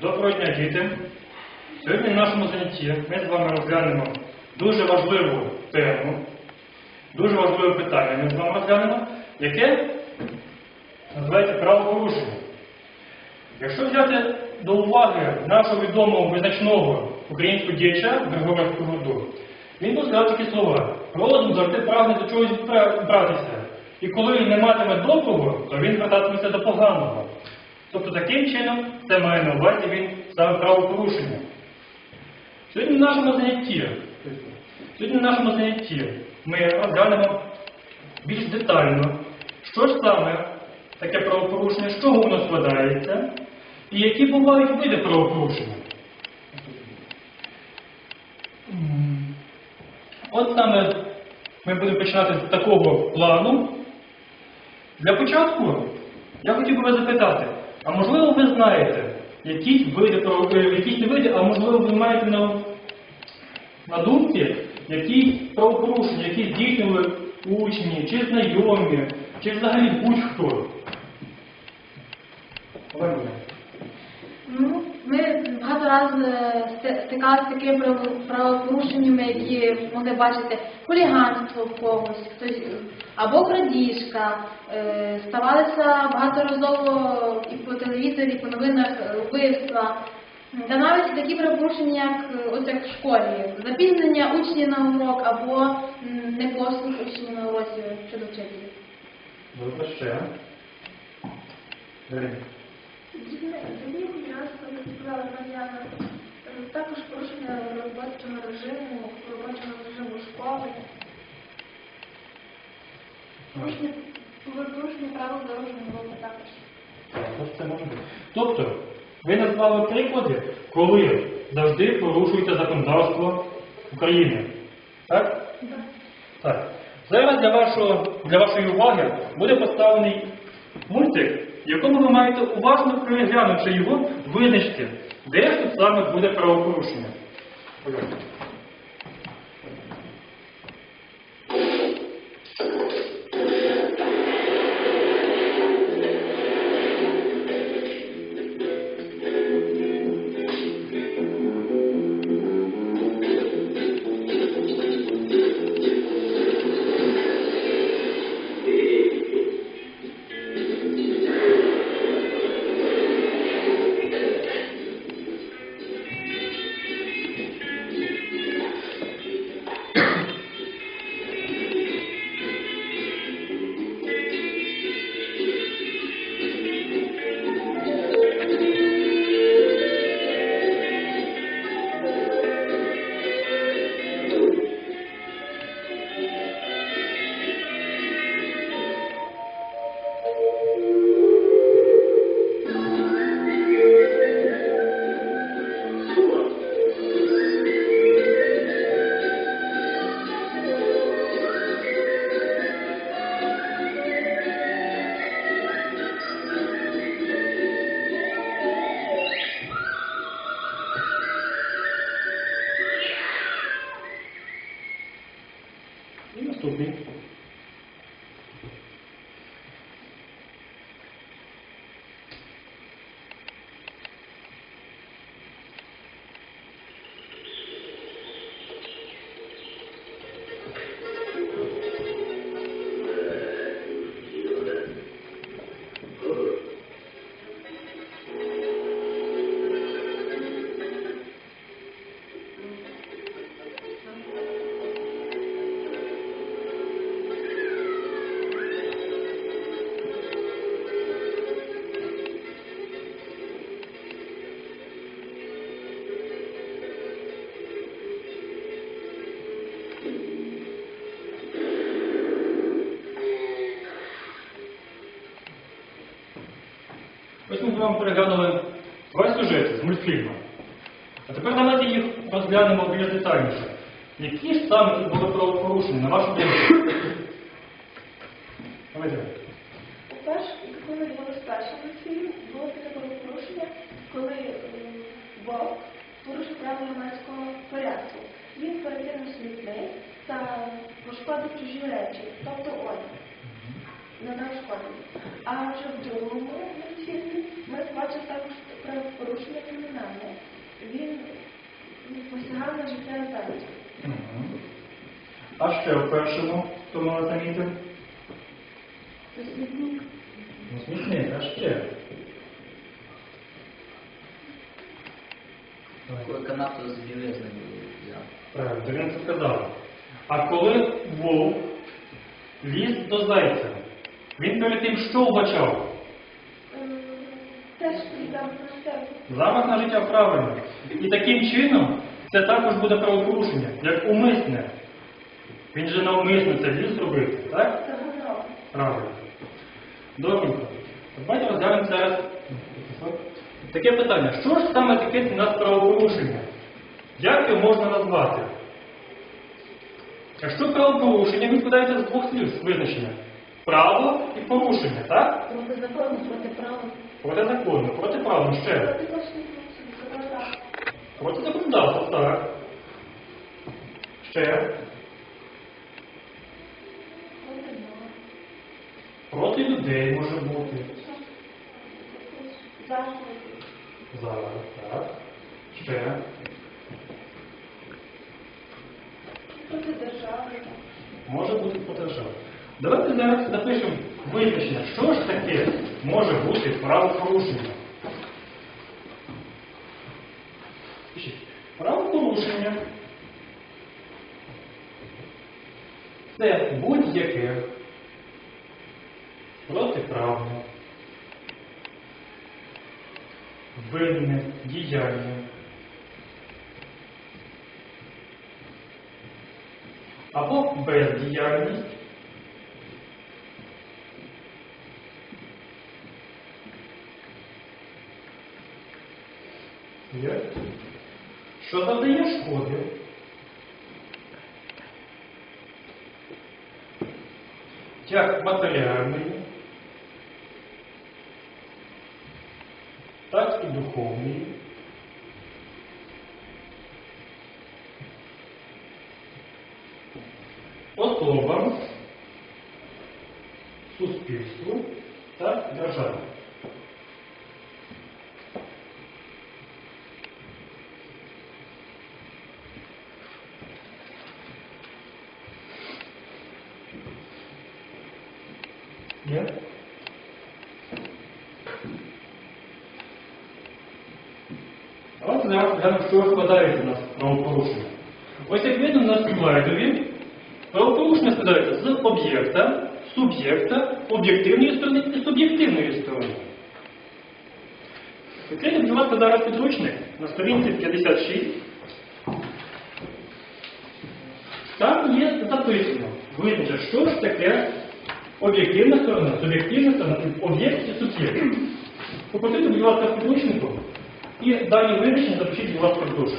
Доброго дня, діти! Сьогодні в нашому занятті ми з вами розглянемо дуже важливу тему, дуже важливе питання ми з вами розглянемо, яке називається правопорушення. Якщо взяти до уваги нашого відомого визначного українського діяча Григорія Сковороду, він сказав такі слова. Розум завжди прагне до чогось братися. І коли він не матиме доброго, то він звертатиметься до поганого. Тобто таким чином це має на увазі він саме правопорушення. Сьогодні в нашому занятті, сьогодні в нашому занятті ми розглянемо більш детально, що ж саме таке правопорушення, з чого воно складається, і які бувають види правопорушення. От саме ми будемо починати з такого плану. Для початку я хотів би вас запитати, а можливо ви знаєте якісь види, е, якісь не види, а можливо ви маєте на, на думці якісь правопорушення, які здійснювали учні, чи знайомі, чи взагалі будь-хто. Ну, ми багато разів е, стикалися з такими право- правопорушеннями, які могли бачити хуліганство в когось, хтось, е, або крадіжка. Е, Ставалися багаторазово і по телевізорі, і по новинах е, вбивства. Та навіть такі правопорушення, як ось як в школі, запізнення учнів на урок або непослух учнів на уроці щодо вчителів. Добре, ще. Відправили Мар'яна. Також порушення робочого режиму, робочого режиму школи. Порушення, порушення правил дорожнього руху також. Також це може бути. Тобто, ви назвали приклади, коли завжди порушується законодавство України. Так? Так. Зараз для, вашого, для вашої уваги буде поставлений мультик, в якому ви маєте уважно переглянути його, визначити, де ж тут саме буде правопорушення. Вами переглянули два сюжети з мультфільму. А тепер давайте їх розглянемо більш детальніше. Які ж саме були правопорушення, на вашу думку? Давайте. Перше, коли було першому фільмі, було таке правопорушення, коли м, Вовк порушив правила громадського порядку. Він перекинув смітник та пошкодив чужі речі, тобто одяг. Не нашкодив. А вже в другому фільмі ми бачимо також правопорушення кримінальне. він ну, посягав на життя землі. А ще в першому, хто мене замітив? Дослідник. Ну, смішний, а ще. Коли канату з білизни я. Правильно, він це сказав. А коли вовк ліз до зайця, він перед тим що вбачав? Ем, Теж віддав на життя. Замах на життя правильно. І таким чином це також буде правопорушення, як умисне. Він же навмисно це ліз зробити, так? Це. Правильно. Добренько. Давайте розглянемо зараз таке питання. Що ж саме таке нас правопорушення? Як його можна назвати? Якщо правопорушення, він складається з двох слів з визначення. Право і порушення, так? Проти закону, проти права. Протиправно, ще. Проти точних законодавства. Проти законодавства, так. Ще. Проти. Проти людей може бути. Зараз, так. Ще. Проти держави. Може бути подержав. Давайте зараз запишемо визначення, що ж таке може бути правопорушення. Правопорушення це будь-яке протиправне, винне діяння. або бездіяльність, є, що завдає шкоди, як матеріальної, так і духовної, особам, суспільству та державі. Об'єктивної сторони і суб'єктивної сторони. Відкрийте, будь ласка, зараз підручник на сторінці 56. Там є записано, видно, що ж таке об'єктивна сторона, суб'єктивна сторона, об'єкт і суб'єкт. Попросите, будь ласка, підручнику і дані визначення запишіть, будь ласка, в душу.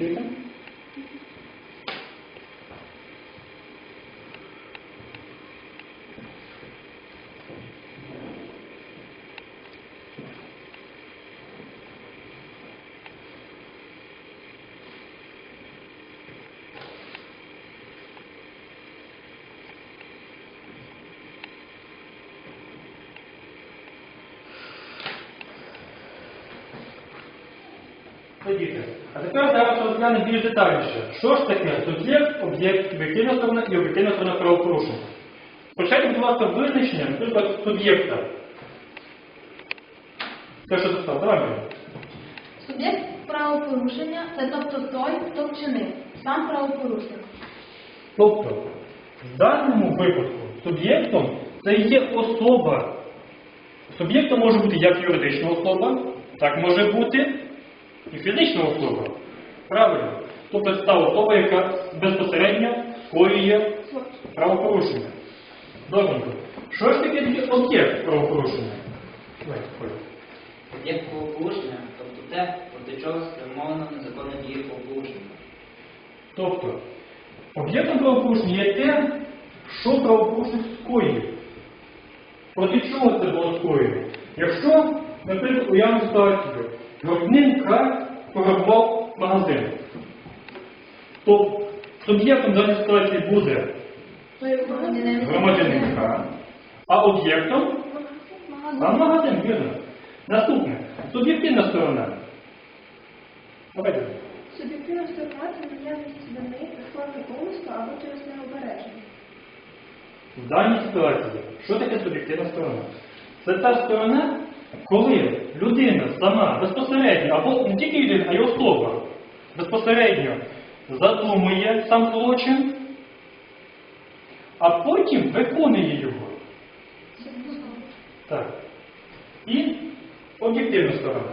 Так, ви чуєте? А тепер зараз розглянемо більш детальніше. Що ж таке суб'єкт, об'єкт, об'єктивна сторона і об'єктивна сторона правопорушення? Почайте, будь ласка, визначення, наприклад, суб'єкта. Те, що записав, давай. Суб'єкт правопорушення це тобто той, хто вчинив, сам правопорушник. Тобто, в даному випадку суб'єктом це є особа. Суб'єктом може бути як юридична особа, так може бути і фізична особа. Правильно? Тобто це та особа, яка безпосередньо скоює правопорушення. Добренько. Що ж таке об'єкт правопорушення? Об'єкт правопорушення, тобто те, проти чого спрямовано незаконна дія правопорушення. Тобто, об'єктом правопорушення є те, що правопорушник скоїв. Проти чого це було скоєно? Якщо, наприклад, уявну ситуацію, К пограбував магазин, то суб'єктом даної ситуації буде громадянин К, а об'єктом а магазин, вірно. Наступне. Суб'єктивна сторона. Давайте. Суб'єктивна сторона це наявність вини, форми умислу або через необережність. В даній ситуації, що таке суб'єктивна сторона? Це та сторона, коли людина сама безпосередньо, або не тільки людина, а й особа, безпосередньо задумує сам злочин, а потім виконує його. Так. І об'єктивна сторона.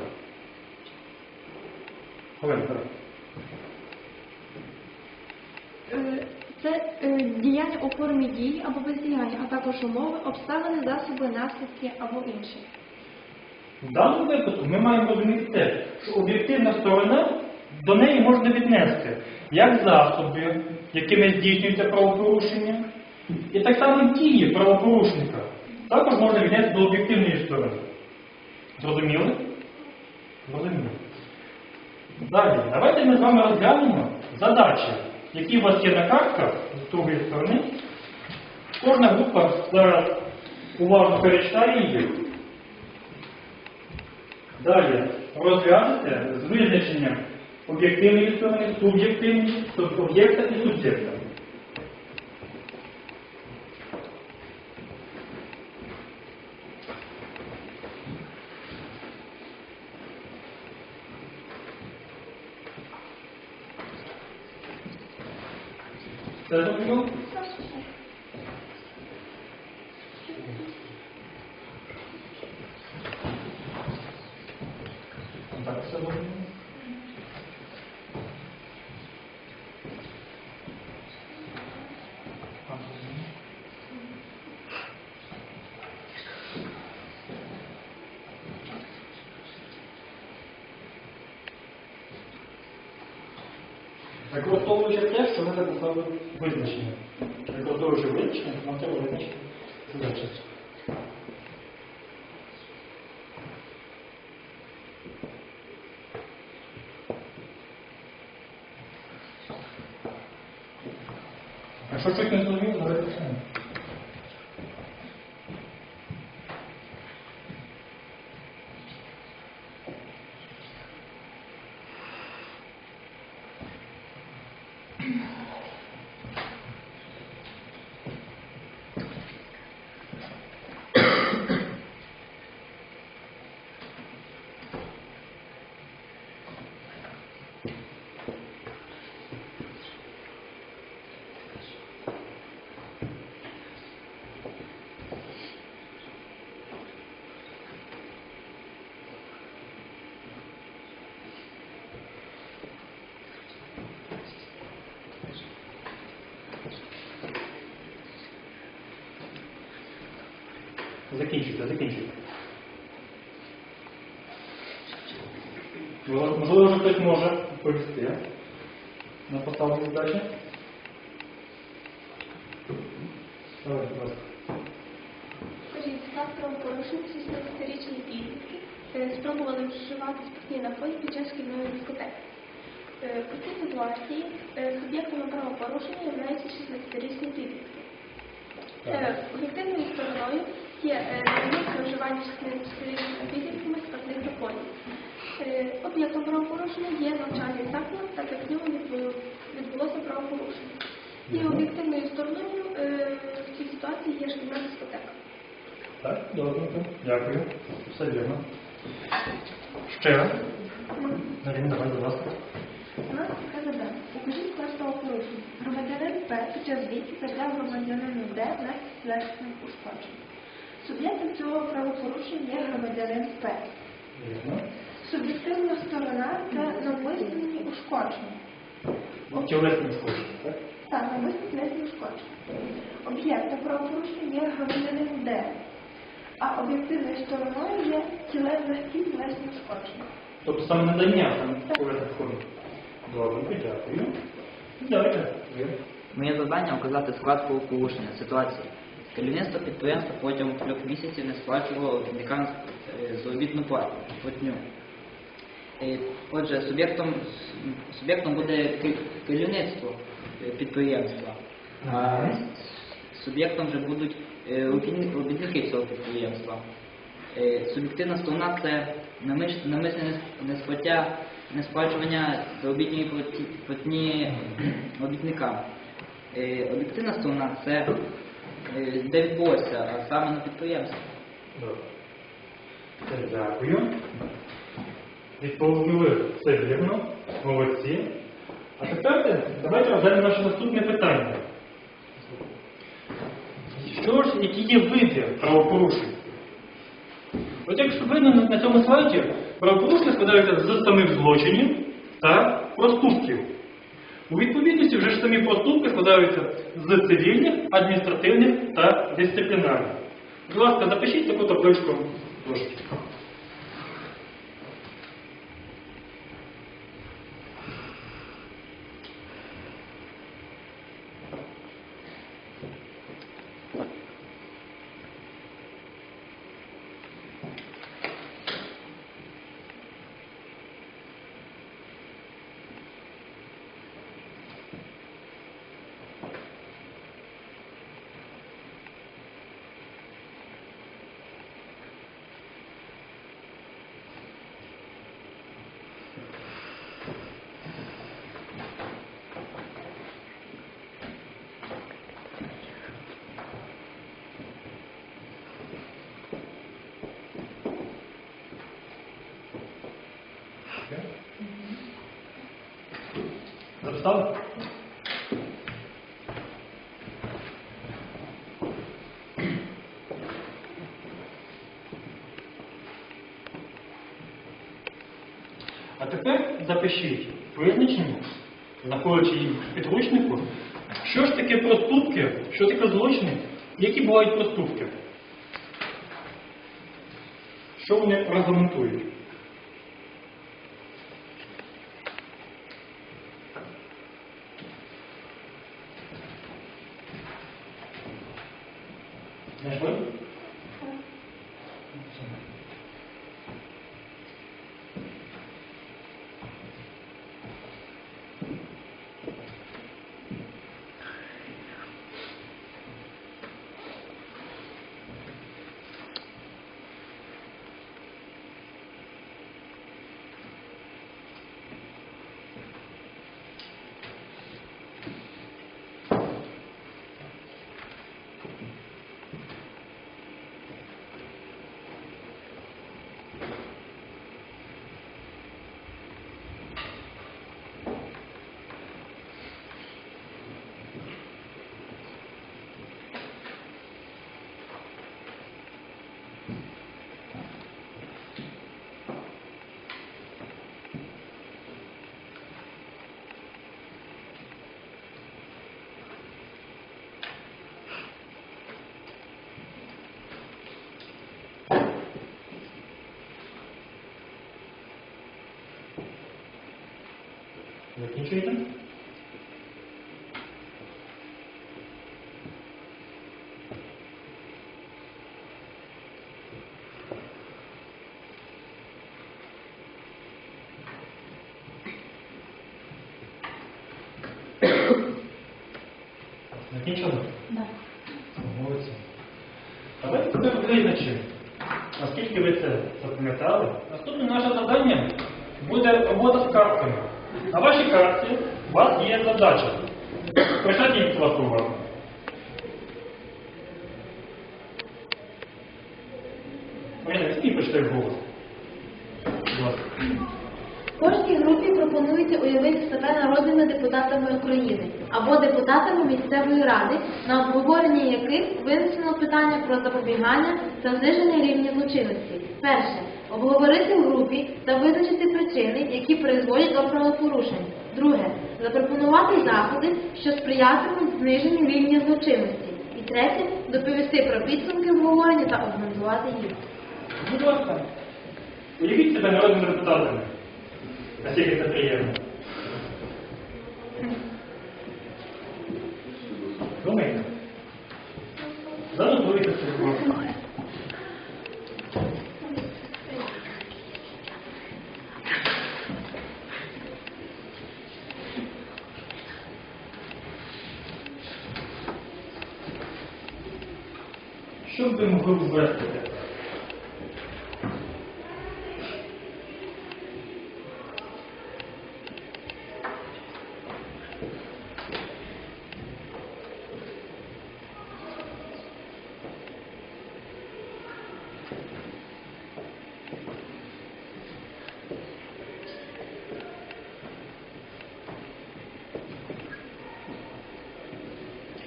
Олена. Е, Це е, діяння у формі дії або бездіяння, а також умови, обставини, засоби, наслідки або інше. В даному випадку ми маємо розуміти те, що об'єктивна сторона до неї можна віднести як засоби, якими здійснюється правопорушення, і так само дії правопорушника також можна віднести до об'єктивної сторони. Зрозуміли? Зрозуміли. Далі, давайте ми з вами розглянемо задачі, які у вас є на картках з другої сторони. Кожна група зараз уважно перечитає їх. Далі розв'яжете з визначенням об'єктивної сторони, суб'єктивної, тобто об'єкта і суб'єкта. Це зрозуміло? Так, все зрозуміло? А, зрозуміло. Використовуючи те, що ми записали визначення. Використовуючи визначення, нам треба визначити задачі. Якщо щось не зрозуміло, давайте почнемо. Закінчуйте, закінчуйте. Можливо, хтось може відповісти на поставлені задачі. Давай, будь ласка. Скажіть, 16-річні підлітки е, спробували вживати спиртні напої під час шкільної дискотеки. Е, У цій ситуації е, суб'єктами правопорушення являються 16-річні підлітки. Е, Об'єктивною стороною є е, шестирічними підлітками спиртних напоїв. Е, Об'єктом правопорушення є навчальний заклад, так як в ньому відбулося правопорушення. І об'єктивною стороною е, в цій ситуації є шкільна дискотека. Так, добре, дякую. Все вірно. Ще раз. Нарін, давай, будь ласка. Укажіть склад правопорушення. Громадянин П під час дії завдав громадянину Д на тілесним ушкодженням. Суб'єктом цього правопорушення є громадянин П. Суб'єктивна сторона це навмисні ушкодження. Тілесні схожі, так? Так, навмисні тілесні ушкодження. Об'єктом правопорушення є громадянин Д. А об'єктивною стороною є тілесні тілесні ушкодження. Тобто саме надання там тілесних схожих. Добре, дякую. Давайте. Моє завдання указати склад правопорушення ситуації. Керівництво підприємства протягом трьох місяців не сплачувало робітникам е, заробітну плату, платню. Е, Отже, суб'єктом, суб'єктом буде керівництво е, підприємства, а суб'єктом вже будуть робітники цього підприємства. Суб'єктивна сторона це намисне нес- несплаття, несплачування заробітної платі- платні робітникам. Е, Об'єктивна сторона це е, де відбулося, а саме на підприємстві. Добре. Дякую. Відповіли все вірно. Молодці. А тепер давайте розглянемо наше наступне питання. Що ж, які є види правопорушень? От якщо видно на цьому слайді, правопорушення складаються з самих злочинів та проступків. У відповідності вже ж самі проступки складаються з цивільних, адміністративних та дисциплінарних. Будь ласка, запишіть таку табличку трошки. Записали? А тепер запишіть визначення, знаходячи їх в підручнику, що ж таке проступки, що таке злочини, які бувають проступки. Що вони регламентують? Let me them? Є задача. Ласка, увагу. Марина, візьміть, голос. Кожній групі пропонується уявити себе народними депутатами України або депутатами місцевої ради, на обговоренні яких винесено питання про запобігання та зниження рівня злочинності. Перше обговорити в групі та визначити причини, які призводять до правопорушень. Друге запропонувати заходи, що сприятимуть зниженню рівня злочинності. І третє доповісти про підсумки обговорення та обґрунтувати їх. Будь ласка. Уявіть себе народними депутатами. Наскільки це приємно. Думайте. Занотуйте собі. Що б ви могли б ввести тепер?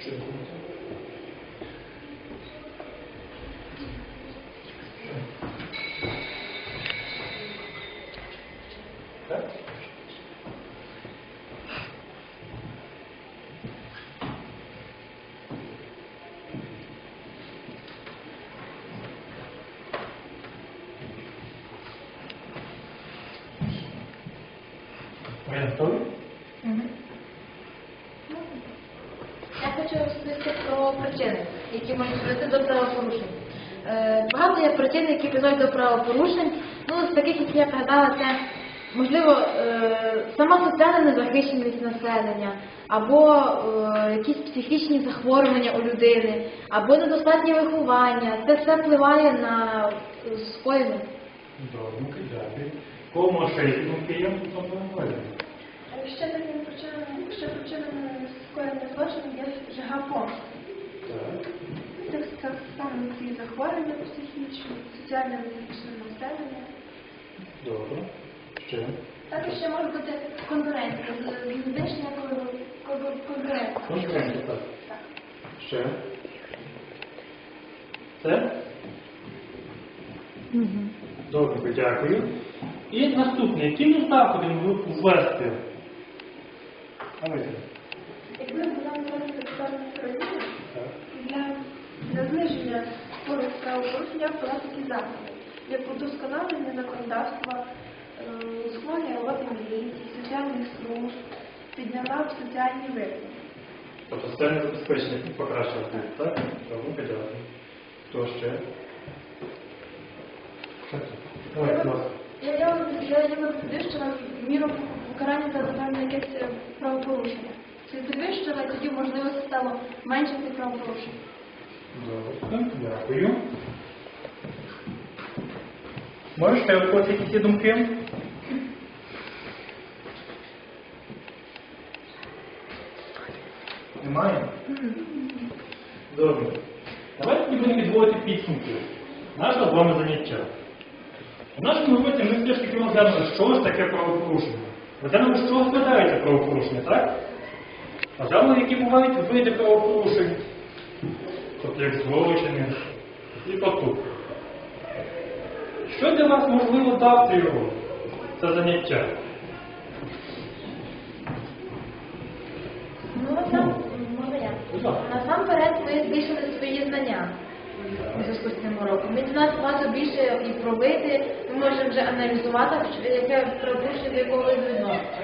Що думаєте? Так? Ви готові? Розповісти про причини, які можуть привести до правопорушень. Е, Багато є причин, які призводять до правопорушень. Ну, з таких, які я пригадала, це можливо е, сама соціальна незахищеність населення, або е, якісь психічні захворювання у людини, або недостатнє виховання. Це все впливає на скоєння. Добренько, дякую. Кому ще є. Е, Ще такими причинами, ще причинами скоєння злочину є жага помсти. Так. Це так само ці захворювання психічні, соціальне незахищене населення. Добре. Ще. Також ще може бути конкуренція, знищення конкуренції. Конкуренція, так. Так. Ще. Це? Добре, дякую. І наступне. Які ми заходи ввести? Давайте. Якби була народна депутатна країна, Так. для, для зниження спору правопорушення була такі заходи, як удосконалення законодавства, е, схвалення роботи міліції, соціальних служб, підняла б соціальні виплати. Тобто соціальне забезпечення покращувати, так? Добре, дякую. Хто ще? Я, я підвищила міру покарання за запевне якесь е, правопорушення. Чи підвищила, тоді можливо стало менше цих правопорушень. Добре, дякую. Може ще у когось думки? Немає? Добре. Давайте тоді будемо підводити підсумки нашого з вами заняття. У нашому році ми все ж таки розглянули, що ж таке правопорушення. Розглянули, чого складається правопорушення, так? Розглянули, які бувають види правопорушень, тобто як злочини і поступки. Що для вас можливо дати його, це заняття? Ну, насам, можна я? Насамперед ми збільшили свої знання у зв'язку з цим уроком. Ми дізналися багато більше і про види, ми можемо вже аналізувати, яке правопорушення до якого виду відноситься.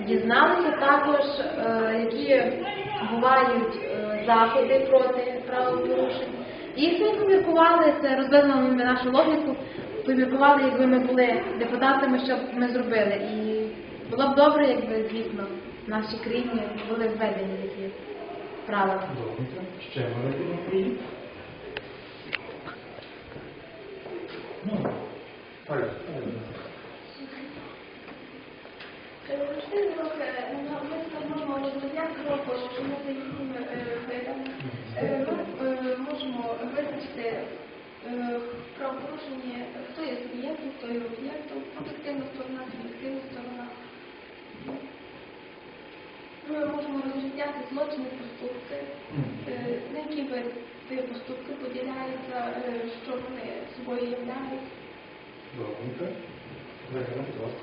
Дізналися також, е, які бувають е, заходи проти правопорушень. І все поміркували, це розвинуло ми нашу логіку, поміркували, якби ми були депутатами, що б ми зробили. І було б добре, якби, звісно, в нашій країні були введені такі правила. Добре. Ще ми Ми е, можемо визначити е, правопорушення, хто є суб'єктом, хто є об'єктом, об'єктивна сторона, суб'єктивна сторона. Ми можемо розрізняти злочини проступки, е, на які види поступки поділяються, е, що вони собою являють. Ласка.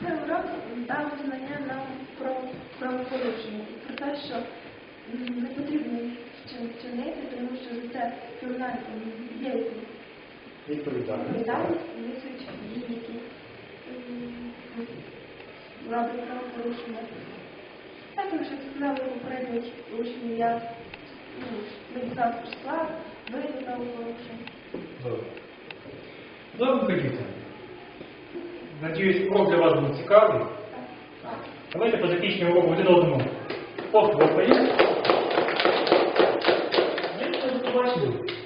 Цей урок дав знання нам про правопорушення про те, що не потрібно вчинити, тому що це кримінальна є Відповідальність. несуть дії, які м, роблять правопорушення. Також, сказали попередні учні, я написав склад, види правопорушень. Добре. Добре. Надіюсь, урок для вас був цікавий. Давайте по закінченню уроку один одному похлопаємо. Ми до побачення.